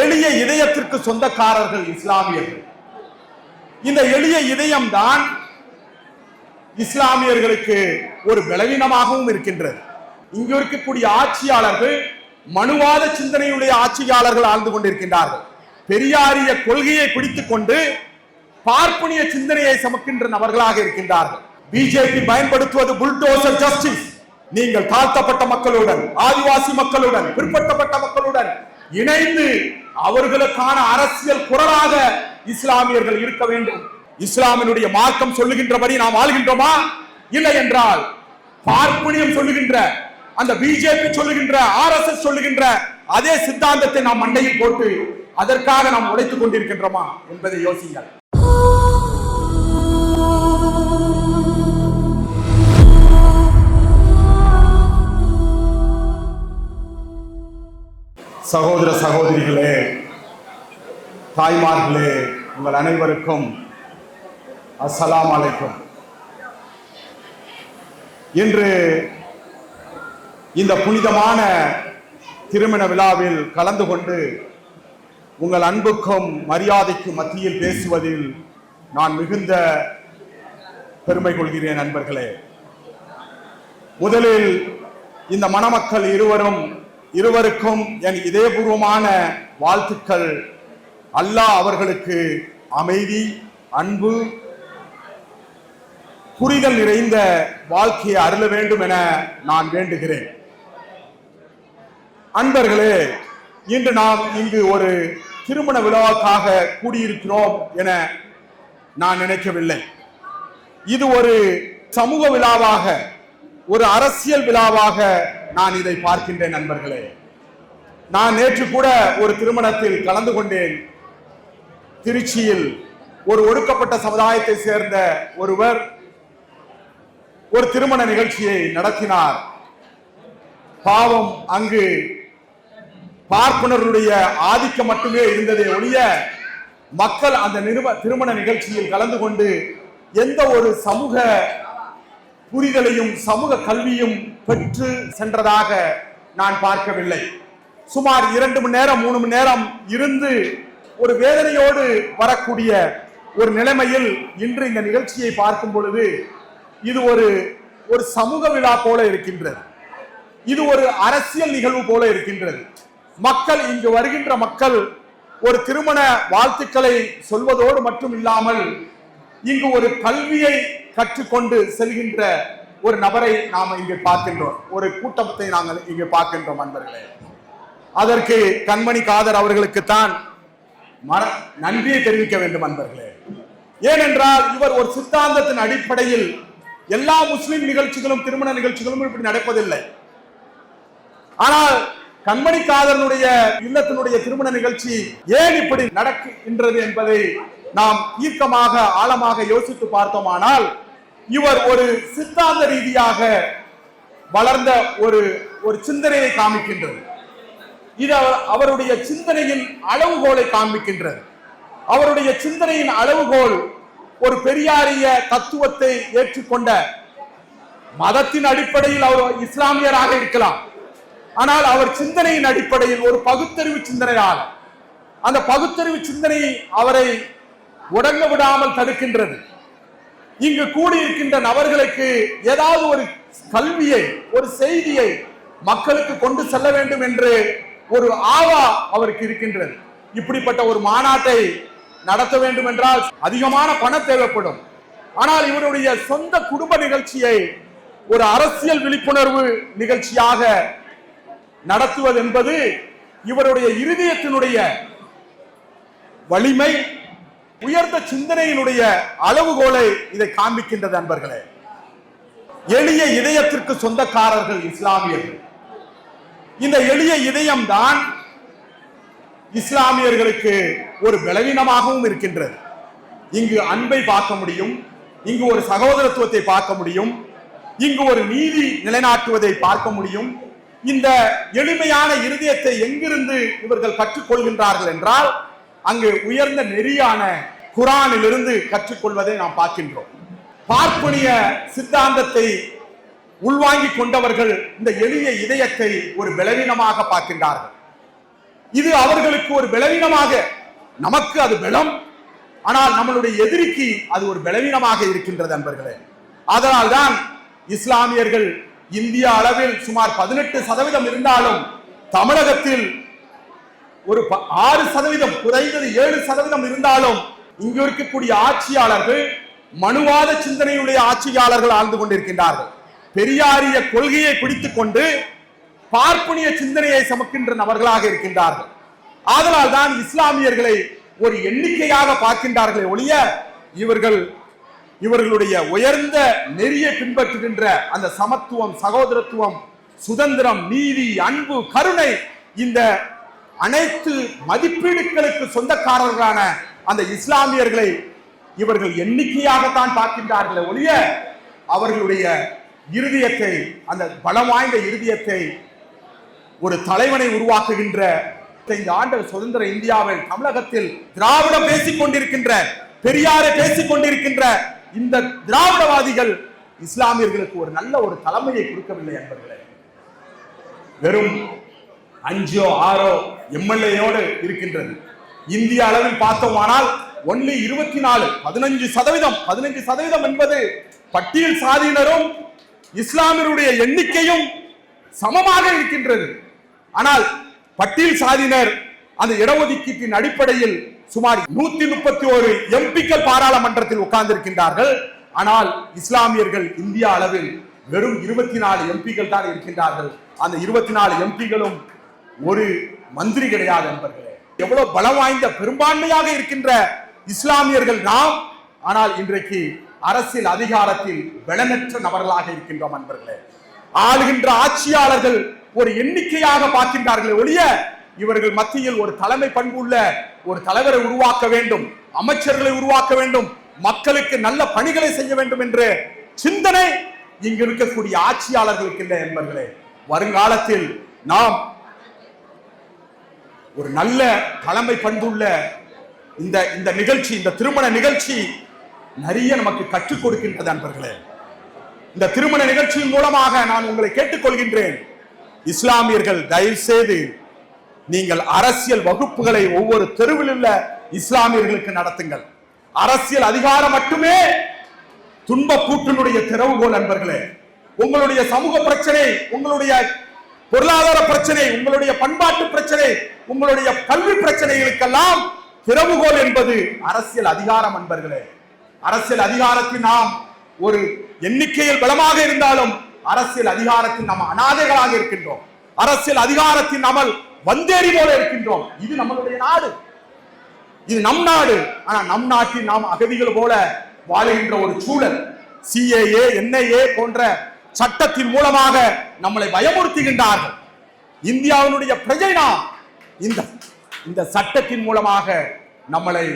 எளிய இதயத்திற்கு சொந்தக்காரர்கள் இஸ்லாமியர்கள். இந்த எளிய இதயம்தான் இஸ்லாமியர்களுக்கு ஒரு பலவீனமாகவும் இருக்கின்றது. இங்கு இருக்கக்கூடிய ஆட்சியாளர்கள் மனுவாத சிந்தனையுடைய ஆட்சியாளர்கள் ஆழ்ந்து கொண்டிருக்கின்றார்கள். பெரியாரிய கொள்கையை பிடித்துக் கொண்டு பார்ப்பனிய சிந்தனையை சமக்கின்ற நபர்களாக இருக்கின்றார்கள். பிஜேபி பயன்படுத்துவது புல்டோசர் ஜஸ்டிஸ். நீங்கள் தாழ்த்தப்பட்ட மக்களுடன் ஆதிவாசி மக்களுடன் பிற்படுத்தப்பட்ட மக்களுடன் இணைந்து அவர்களுக்கான அரசியல் குரலாக இஸ்லாமியர்கள் இருக்க வேண்டும். இஸ்லாமினுடைய மார்க்கம் சொல்லுகின்றபடி நாம் வாழ்கின்றோமா? இல்லை என்றால் பார்ப்பனியம் சொல்லுகின்ற அந்த பிஜேபி சொல்லுகின்ற ஆர்எஸ்எஸ் சொல்லுகின்ற அதே சித்தாந்தத்தை நாம் மண்டையில் போட்டு அதற்காக நாம் உழைத்துக் கொண்டிருக்கின்றோமா என்பதை யோசிங்கள் சகோதர சகோதரிகளே தாய்மார்களே உங்கள் அனைவருக்கும் அஸ்லாம் அலைக்கும். இன்று இந்த புனிதமான திருமண விழாவில் கலந்து கொண்டு உங்கள் அன்புக்கும் மரியாதைக்கும் மத்தியில் பேசுவதில் நான் மிகுந்த பெருமை கொள்கிறேன் நண்பர்களே முதலில் இந்த மணமக்கள் இருவரும் இருவருக்கும் என் இதயபூர்வமான வாழ்த்துக்கள். அல்லாஹ் அவர்களுக்கு அமைதி அன்பு புரிதல் நிறைந்த வாழ்க்கையை அருள வேண்டும் என நான் வேண்டுகிறேன். அன்பர்களே இன்று நாம் இங்கு ஒரு திருமண விழாவுக்காக கூடியிருக்கிறோம் என நான் நினைக்கவில்லை. இது ஒரு சமூக விழாவாக ஒரு அரசியல் விழாவாக நான் இதை பார்க்கின்றேன் நண்பர்களே. நான் நேற்று கூட ஒரு திருமணத்தில் கலந்து கொண்டேன். திருச்சியில் ஒரு ஒடுக்கப்பட்ட சமுதாயத்தை சேர்ந்த ஒருவர் ஒரு திருமண நிகழ்ச்சியை நடத்தினார். பாவம் அங்கு பார்ப்பனருடைய ஆதிக்கம் மட்டுமே இருந்ததே ஒழிய மக்கள் அந்த நிறுவ திருமண நிகழ்ச்சியில் கலந்து கொண்டு எந்த ஒரு சமூக புரிதலையும் சமூக கல்வியும் பெற்று சென்றதாக நான் பார்க்கவில்லை. சுமார் இரண்டு மணி நேரம் மூணு மணி நேரம் இருந்து ஒரு வேதனையோடு வரக்கூடிய ஒரு நிலைமையில் இன்று இந்த நிகழ்ச்சியை பார்க்கும் பொழுது இது ஒரு ஒரு சமூக விழா போல இருக்கின்றது. இது ஒரு அரசியல் நிகழ்வு போல இருக்கின்றது. மக்கள் இங்கு வருகின்ற மக்கள் ஒரு திருமண வாழ்த்துக்களை சொல்வதோடு மட்டும் இல்லாமல் இங்கு ஒரு கல்வியை கற்றுக்கொண்டு செல்கின்ற ஒரு நபரை நாம் இங்கு பார்க்கின்றோம். ஒரு கூட்டத்தை நாங்கள் இங்கு பார்க்கின்றோம் அன்பர்களே. அதற்கு கண்மணி காதர் அவர்களுக்குத்தான் மர நன்றியை தெரிவிக்க வேண்டும் அன்பர்களே. ஏனென்றால் இவர் ஒரு சித்தாந்தத்தின் அடிப்படையில் எல்லா முஸ்லிம் நிகழ்ச்சிகளும் திருமண நிகழ்ச்சிகளும் இப்படி நடப்பதில்லை. ஆனால் கண்மணி காதலனுடைய இல்லத்தினுடைய திருமண நிகழ்ச்சி ஏன் இப்படி நடக்கின்றது என்பதை நாம் தீர்க்கமாக ஆழமாக யோசித்து பார்த்தோமானால் இவர் ஒரு சித்தாந்த ரீதியாக வளர்ந்த ஒரு ஒரு சிந்தனையை காமிக்கின்றது. இது அவருடைய சிந்தனையின் அளவுகோலை காண்பிக்கின்றது அவருடைய சிந்தனையின் அளவுகோல் ஒரு பெரியாரிய தத்துவத்தை ஏற்றுக்கொண்ட மதத்தின் அடிப்படையில் அவர் இஸ்லாமியராக இருக்கலாம். ஆனால் அவர் சிந்தனையின் அடிப்படையில் ஒரு பகுத்தறிவு சிந்தனையாளர். அந்த பகுத்தறிவு சிந்தனை அவரை உடங்க விடாமல் தடுக்கின்றது. இங்கு கூடியிருக்கின்ற நபர்களுக்கு ஏதாவது ஒரு கல்வியை ஒரு செய்தியை மக்களுக்கு கொண்டு செல்ல வேண்டும் என்று ஒரு ஆவா அவருக்கு இருக்கின்றது. இப்படிப்பட்ட ஒரு மாநாட்டை நடத்த வேண்டும் என்றால் அதிகமான பணம் தேவைப்படும். ஆனால் இவருடைய சொந்த குடும்ப நிகழ்ச்சியை ஒரு அரசியல் விழிப்புணர்வு நிகழ்ச்சியாக நடத்துவது என்பது இவருடைய இருதயத்தினுடைய வலிமை உயர்ந்த சிந்தனையினுடைய அளவுகோலை இதை காண்பிக்கின்றது அன்பர்களே. எளிய இதயத்திற்கு சொந்தக்காரர்கள் இஸ்லாமியர்கள். இந்த எளிய இதயம்தான் இஸ்லாமியர்களுக்கு ஒரு பலவீனமாகவும் இருக்கின்றது. இங்கு அன்பை பார்க்க முடியும் இங்கு ஒரு சகோதரத்துவத்தை பார்க்க முடியும் இங்கு ஒரு நீதி நிலைநாட்டுவதை பார்க்க முடியும். இந்த எளிமையான இருதயத்தை எங்கிருந்து இவர்கள் கற்றுக்கொள்கின்றார்கள் என்றால் அங்கு உயர்ந்த நெறியான குரானிலிருந்து கற்றுக்கொள்வதை நாம் பார்க்கின்றோம். பார்ப்பனிய சித்தாந்தத்தை உள்வாங்கி கொண்டவர்கள் இந்த எளிய இதயத்தை ஒரு பலவீனமாக பார்க்கின்றார்கள். இது அவர்களுக்கு ஒரு பலவீனமாக நமக்கு அது பலம் ஆனால் நம்மளுடைய எதிரிக்கு அது ஒரு பலவீனமாக இருக்கின்றது நண்பர்களே அதனால்தான் இஸ்லாமியர்கள் இந்திய அளவில் சுமார் பதினெட்டு சதவீதம் இருந்தாலும் தமிழகத்தில் ஒரு ப- ஆறு சதவீதம் குறைந்தது ஏழு சதவீதம் இருந்தாலும் இங்கு இருக்கக்கூடிய ஆட்சியாளர்கள் மனுவாத சிந்தனையுடைய ஆட்சியாளர்கள் ஆழ்ந்து கொண்டிருக்கின்றார்கள். பெரியாரிய கொள்கையை பிடித்துக் கொண்டு பார்ப்பனிய சிந்தனையை சமக்கின்ற நபர்களாக இருக்கின்றார்கள். ஆதலால் தான் இஸ்லாமியர்களை ஒரு எண்ணிக்கையாக பார்க்கின்றார்களே ஒழிய இவர்கள் இவர்களுடைய உயர்ந்த நெறியை பின்பற்றுகின்ற அந்த சமத்துவம் சகோதரத்துவம் சுதந்திரம் நீதி அன்பு கருணை இந்த அனைத்து மதிப்பீடுகளுக்கு சொந்தக்காரர்களான அந்த இஸ்லாமியர்களை இவர்கள் எண்ணிக்கையாகத்தான் பார்க்கின்றார்களே ஒழிய அவர்களுடைய இருதயத்தை அந்த பலம் வாய்ந்த இருதயத்தை ஒரு தலைவனை உருவாக்குகின்ற இந்த ஆண்டு சுதந்திர இந்தியாவில் தமிழகத்தில் திராவிடம் பேசிக் கொண்டிருக்கின்ற பெரியாரை பேசிக் கொண்டிருக்கின்ற இந்த திராவிடவாதிகள் இஸ்லாமியர்களுக்கு ஒரு நல்ல ஒரு தலைமையை கொடுக்கவில்லை என்பர்களே வெறும் அஞ்சோ ஆறோ எம்எல்ஏயோடு இருக்கின்றது. இந்திய அளவில் பார்த்தோமானால் ஒன்லி இருபத்தி நாலு பதினஞ்சு சதவீதம். பதினஞ்சு சதவீதம் என்பது பட்டியல் சாதியினரும் இஸ்லாமியருடைய எண்ணிக்கையும் சமமாக இருக்கின்றது. ஆனால் பட்டியல் சாதியினர் அந்த இடஒதுக்கீட்டின் அடிப்படையில் சுமார் நூத்தி முப்பத்தி ஒரு எம்பிக்கள் பாராளுமன்றத்தில் உட்கார்ந்திருக்கின்றார்கள். ஆனால் இஸ்லாமியர்கள் இந்திய அளவில் வெறும் இருபத்தி நாலு எம்பிக்கள் தான் இருக்கின்றார்கள். அந்த இருபத்தி நாலு எம்பிகளும் ஒரு மந்திரி கிடையாது என்பர்களே எவ்வளவு பலம் வாய்ந்த பெரும்பான்மையாக இருக்கின்ற இஸ்லாமியர்கள் நாம் ஆனால் இன்றைக்கு அரசியல் அதிகாரத்தில் பலனற்ற நபர்களாக இருக்கின்றோம் அன்பர்களே. ஆளுகின்ற ஆட்சியாளர்கள் ஒரு எண்ணிக்கையாக பார்க்கின்றார்களே ஒழிய இவர்கள் மத்தியில் ஒரு தலைமை பண்பு உள்ள ஒரு தலைவரை உருவாக்க வேண்டும் அமைச்சர்களை உருவாக்க வேண்டும் மக்களுக்கு நல்ல பணிகளை செய்ய வேண்டும் என்று சிந்தனை இங்கு இருக்கக்கூடிய ஆட்சியாளர்களுக்கு இல்லை என்பர்களே வருங்காலத்தில் நாம் ஒரு நல்ல தலைமை பண்புள்ள இந்த இந்த நிகழ்ச்சி இந்த திருமண நிகழ்ச்சி நிறைய நமக்கு கற்றுக் கொடுக்கின்றது அன்பர்களே. இந்த திருமண நிகழ்ச்சியின் மூலமாக நான் உங்களை கேட்டுக்கொள்கின்றேன். இஸ்லாமியர்கள் தயவு செய்து நீங்கள் அரசியல் வகுப்புகளை ஒவ்வொரு தெருவில் உள்ள இஸ்லாமியர்களுக்கு நடத்துங்கள். அரசியல் அதிகாரம் மட்டுமே துன்ப கூட்டினுடைய திறவுகோல் நண்பர்களே உங்களுடைய சமூக பிரச்சனை உங்களுடைய பொருளாதார பிரச்சனை உங்களுடைய பண்பாட்டு பிரச்சனை உங்களுடைய கல்வி பிரச்சனைகளுக்கெல்லாம் திறவுகோல் என்பது அரசியல் அதிகாரம் அன்பர்களே. அரசியல் அதிகாரத்தில் நாம் ஒரு எண்ணிக்கையில் பலமாக இருந்தாலும் அரசியல் அதிகாரத்தில் நாம் அனாதைகளாக இருக்கின்றோம். அரசியல் அதிகாரத்தின் அமல் வந்தேறி போல இருக்கின்றோம். இது நம்மளுடைய நாடு. இது நம் நாடு. ஆனா நம் நாட்டில் நாம் அகதிகள் போல வாழுகின்ற ஒரு சூழல். சிஏஏ என்ஐஏ போன்ற சட்டத்தின் மூலமாக நம்மளை பயமுறுத்துகின்றார்கள். இந்தியாவினுடைய பிரஜை நாம் இந்த இந்த சட்டத்தின் மூலமாக நம்மளை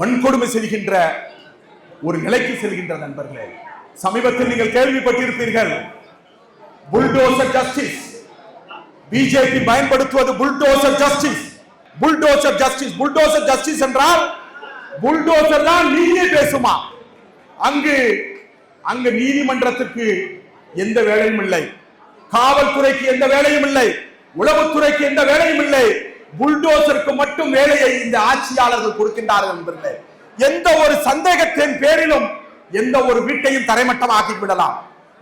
வன்கொடுமை செய்கின்ற ஒரு நிலைக்கு செல்கின்ற நண்பர்களே. சமீபத்தில் நீங்கள் கேள்விப்பட்டிருப்பீர்கள் புல்டோசர் ஜஸ்டிஸ் பிஜேபி பயன்படுத்துவது bulldozer justice. Bulldozer justice bulldozer justice என்றால் புல்டோசர் தான் நீயே பேசுமா? அங்கு அங்கு நீதிமன்றத்துக்கு எந்த வேலையும் இல்லை. காவல்துறைக்கு எந்த வேலையும் இல்லை. உளவுத்துறைக்கு எந்த வேலையும் இல்லை. புல்டோசருக்கு மட்டும் வேலையை இந்த ஆட்சியாளர்கள் கொடுக்கின்றார்கள் என்பதில்லை. எந்த ஒரு சந்தேகத்தின் பேரிலும் எந்த ஒரு வீட்டையும் தரைமட்டமாக்கி விடலாம்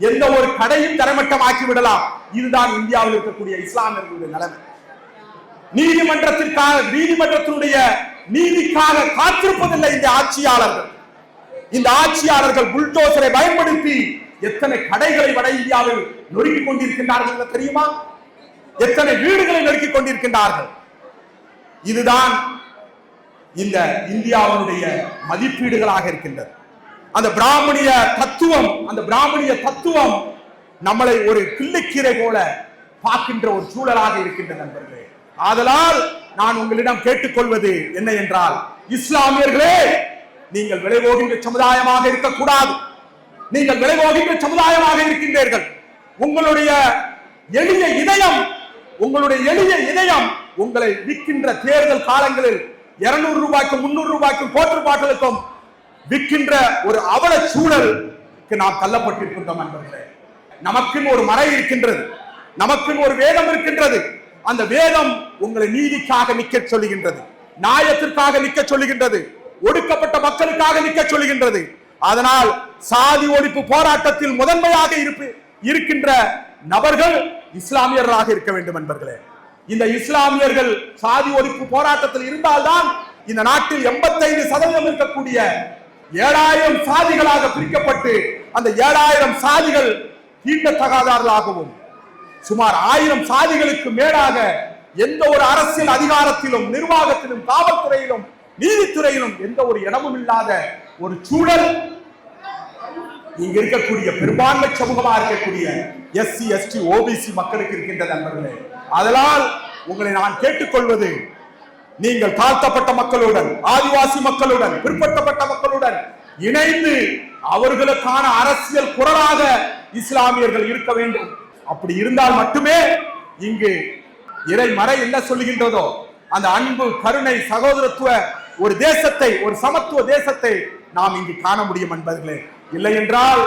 எந்த ஒரு கடையும் தரைமட்டமாக்கி விடலாம் இதுதான் இந்தியாவில் இருக்கக்கூடிய இஸ்லாமியர்களுடைய நிலைமை. நீதிமன்றத்திற்காக நீதிமன்றத்தினுடைய நீதிக்காக காத்திருப்பதில்லை இந்த ஆட்சியாளர்கள். இந்த ஆட்சியாளர்கள் புல்டோசரை பயன்படுத்தி எத்தனை கடைகளை வட இந்தியாவில் நொறுக்கிக் கொண்டிருக்கின்றார்கள் என்று தெரியுமா? எத்தனை வீடுகளை நொறுக்கிக் கொண்டிருக்கின்றார்கள்? இதுதான் இந்த இந்தியாவினுடைய மதிப்பீடுகளாக இருக்கின்றது. அந்த பிராமணிய தத்துவம் அந்த பிராமணிய தத்துவம் நம்மளை ஒரு கிள்ளைக்கீரை போல பார்க்கின்ற ஒரு சூழலாக இருக்கின்ற நண்பர்களே. ஆதலால் நான் உங்களிடம் கேட்டுக்கொள்வது என்ன என்றால் இஸ்லாமியர்களே நீங்கள் விளைவோகின்ற சமுதாயமாக இருக்கக்கூடாது. நீங்கள் விளைவோகின்ற சமுதாயமாக இருக்கின்றீர்கள். உங்களுடைய எளிய இதயம் உங்களுடைய எளிய இதயம் உங்களை விற்கின்ற தேர்தல் காலங்களில் இருநூறு ரூபாய்க்கும் முன்னூறு ரூபாய்க்கும் கோட்டு ரூபாய்களுக்கும் விற்கின்ற ஒரு அவல சூழலுக்கு நாம் தள்ளப்பட்டிருக்கின்றோம் என்பதில்லை நமக்கும் ஒரு மறை இருக்கின்றது. நமக்கும் ஒரு வேதம் இருக்கின்றது. அந்த வேதம் உங்களை நீதிக்காக நிக்க சொல்லுகின்றது. நியாயத்திற்காக நிக்க சொல்லுகின்றது. ஒடுக்கப்பட்ட மக்களுக்காக நிற்க சொல்லுகின்றது அதனால் சாதி ஒழிப்பு போராட்டத்தில் முதன்மையாக இருப்பு இருக்கின்ற நபர்கள் இஸ்லாமியர்களாக இருக்க வேண்டும் என்பர்களே இந்த இஸ்லாமியர்கள் சாதி ஒழிப்பு போராட்டத்தில் இருந்தால்தான் இந்த நாட்டில் எண்பத்தைந்து சதவீதம் இருக்கக்கூடிய ஏழாயிரம் சாதிகளாக பிரிக்கப்பட்டு அந்த ஏழாயிரம் சாதிகள் தீண்டத்தகாதார்களாகவும் சுமார் ஆயிரம் சாதிகளுக்கு மேலாக எந்த ஒரு அரசியல் அதிகாரத்திலும் நிர்வாகத்திலும் காவல்துறையிலும் நீதித்துறையிலும் எந்த ஒரு இடமும் இல்லாத ஒரு சூழல். இங்க இருக்கக்கூடிய பெரும்பான்மை சமூகமா இருக்கக்கூடிய எஸ்சி எஸ்டி ஓபிசி மக்களுக்கு இருக்கின்ற நண்பர்களே. அதனால் உங்களை நான் கேட்டுக்கொள்வது நீங்கள் தாழ்த்தப்பட்ட மக்களுடன் ஆதிவாசி மக்களுடன் பிற்படுத்தப்பட்ட மக்களுடன் இணைந்து அவர்களுக்கான அரசியல் குரலாக இஸ்லாமியர்கள் இருக்க வேண்டும். அப்படி இருந்தால் மட்டுமே இங்கு இறை மறை என்ன சொல்லுகின்றதோ அந்த அன்பு கருணை சகோதரத்துவ ஒரு தேசத்தை ஒரு சமத்துவ தேசத்தை நாம் இங்கு காண முடியும் என்பர்களே இல்லை என்றால்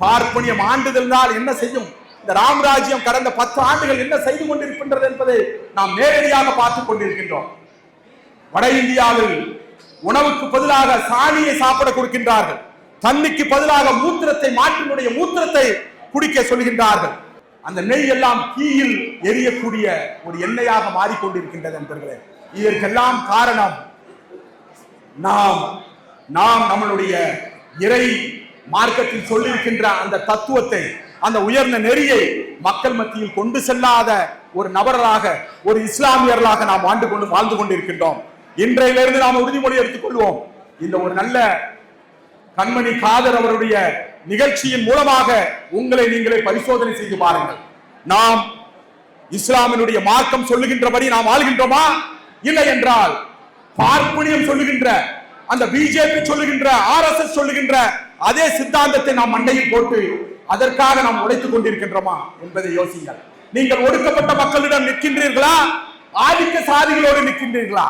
பார்ப்பனியம் ஆண்டுதல்னால் என்ன செய்யும்? இந்த ராமராஜ்யம் கடந்த பத்து ஆண்டுகள் என்ன செய்து கொண்டிருக்கின்றது என்பதை நாம் நேரடியாக பார்த்துக் கொண்டிருக்கின்றோம். வட இந்தியாவில் உணவுக்கு பதிலாக சாணியை சாப்பிட கொடுக்கின்றார்கள். தண்ணிக்கு பதிலாக மூத்திரத்தை மாற்றினுடைய மூத்திரத்தை குடிக்க சொல்கின்றார்கள். அந்த நெய் எல்லாம் தீயில் எரியக்கூடிய ஒரு எண்ணெயாக மாறிக்கொண்டிருக்கின்றது என்பர்களே இதற்கெல்லாம் காரணம் நாம் நாம் நம்மளுடைய இறை மார்க்கத்தில் சொல்லியிருக்கின்ற அந்த தத்துவத்தை அந்த உயர்ந்த நெறியை மக்கள் மத்தியில் கொண்டு செல்லாத ஒரு நபர்களாக ஒரு இஸ்லாமியர்களாக நாம் ஆண்டு கொண்டு வாழ்ந்து கொண்டிருக்கின்றோம். இன்றையிலிருந்து நாம் உறுதிமொழி எடுத்துக்கொள்வோம். இந்த ஒரு நல்ல கண்மணி காதர் அவருடைய நிகழ்ச்சியின் மூலமாக உங்களை நீங்களே பரிசோதனை செய்து பாருங்கள். நாம் இஸ்லாமினுடைய மார்க்கம் சொல்லுகின்றபடி நாம் வாழ்கின்றோமா? இல்லை என்றால் பார்ப்பனியம் சொல்லுகின்ற அந்த பிஜேபி சொல்லுகின்ற ஆர்எஸ்எஸ் சொல்லுகின்ற அதே சித்தாந்தத்தை நாம் மண்டையில் போட்டு அதற்காக நாம் உழைத்துக் கொண்டிருக்கின்றோமா என்பதை யோசிங்கள் நீங்கள் ஒடுக்கப்பட்ட மக்களிடம் நிற்கின்றீர்களா? ஆதிக்க சாதிகளோடு நிற்கின்றீர்களா?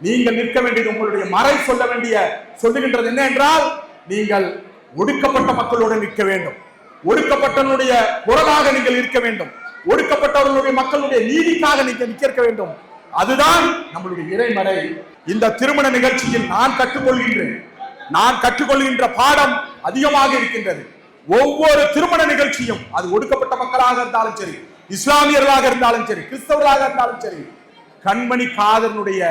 நீங்கள் நிற்க வேண்டியது உங்களுடைய மறை சொல்ல வேண்டிய சொல்லுகின்றது என்ன என்றால் நீங்கள் ஒடுக்கப்பட்ட மக்களோடு நிற்க வேண்டும். ஒடுக்கப்பட்டவனுடைய குரலாக நீங்கள் இருக்க வேண்டும். ஒடுக்கப்பட்டவர்களுடைய மக்களுடைய நீதிக்காக நீங்கள் நிற்க வேண்டும். அதுதான் நம்மளுடைய இறைமறை இந்த திருமண நிகழ்ச்சியில் நான் கற்றுக்கொள்கின்றேன். நான் கற்றுக்கொள்கின்ற பாடம் அதிகமாக இருக்கின்றது. ஒவ்வொரு திருமண நிகழ்ச்சியும் அது ஒடுக்கப்பட்ட மக்களாக இருந்தாலும் சரி இஸ்லாமியர்களாக இருந்தாலும் சரி கிறிஸ்தவர்களாக இருந்தாலும் சரி கண்மணி காதனுடைய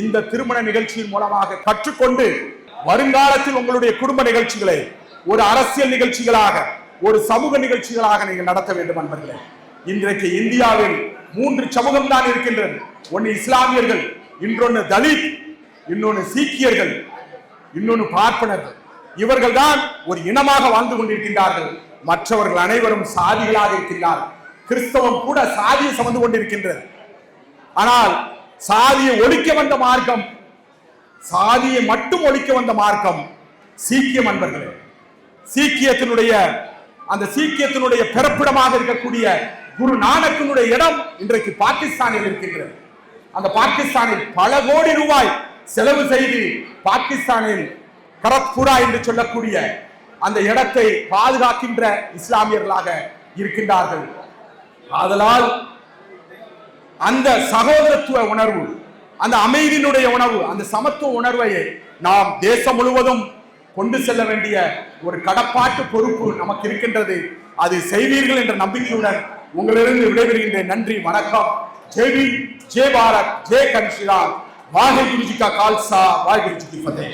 இந்த திருமண நிகழ்ச்சியின் மூலமாக கற்றுக்கொண்டு வருங்காலத்தில் உங்களுடைய குடும்ப நிகழ்ச்சிகளை ஒரு அரசியல் நிகழ்ச்சிகளாக ஒரு சமூக நிகழ்ச்சிகளாக நீங்கள் நடத்த வேண்டும் என்பர்களே இன்றைக்கு இந்தியாவில் மூன்று சமூகம் தான் இருக்கின்றது. ஒன்னு இஸ்லாமியர்கள் இன்னொன்னு தலித் இன்னொன்னு சீக்கியர்கள் இன்னொன்னு பார்ப்பனர்கள். இவர்கள் தான் ஒரு இனமாக வாழ்ந்து கொண்டிருக்கின்றார்கள். மற்றவர்கள் அனைவரும் சாதிகளாக இருக்கின்றார்கள். கிறிஸ்தவம் கூட சாதியை சமந்து கொண்டிருக்கின்றது. ஆனால் சாதியை ஒழிக்க வந்த மார்க்கம் சாதியை மட்டும் ஒழிக்க வந்த மார்க்கம் சீக்கியம் அன்பர்களே. சீக்கியத்தினுடைய அந்த சீக்கியத்தினுடைய பிறப்பிடமாக இருக்கக்கூடிய குரு நானக்கினுடைய இடம் இன்றைக்கு பாகிஸ்தானில் இருக்கின்றது. அந்த பாகிஸ்தானில் பல கோடி ரூபாய் செலவு செய்து பாகிஸ்தானில் கரத்புரா என்று சொல்லக்கூடிய அந்த இடத்தை பாதுகாக்கின்ற இஸ்லாமியர்களாக இருக்கின்றார்கள். ஆதலால் அந்த சகோதரத்துவ உணர்வு அந்த அமைதியினுடைய உணர்வு அந்த சமத்துவ உணர்வை நாம் தேசம் முழுவதும் கொண்டு செல்ல வேண்டிய ஒரு கடப்பாட்டு பொறுப்பு நமக்கு இருக்கின்றது. அது செய்வீர்கள் என்ற நம்பிக்கையுடன் உங்களிலிருந்து விடைபெறுகின்றேன் நன்றி வணக்கம். ஜெய் பீம், ஜெய் பாரத் ஜெய் கன்ஷிராம் வாகை குருஜி கா கால்சா வாகை குருஜி கி ஃபதே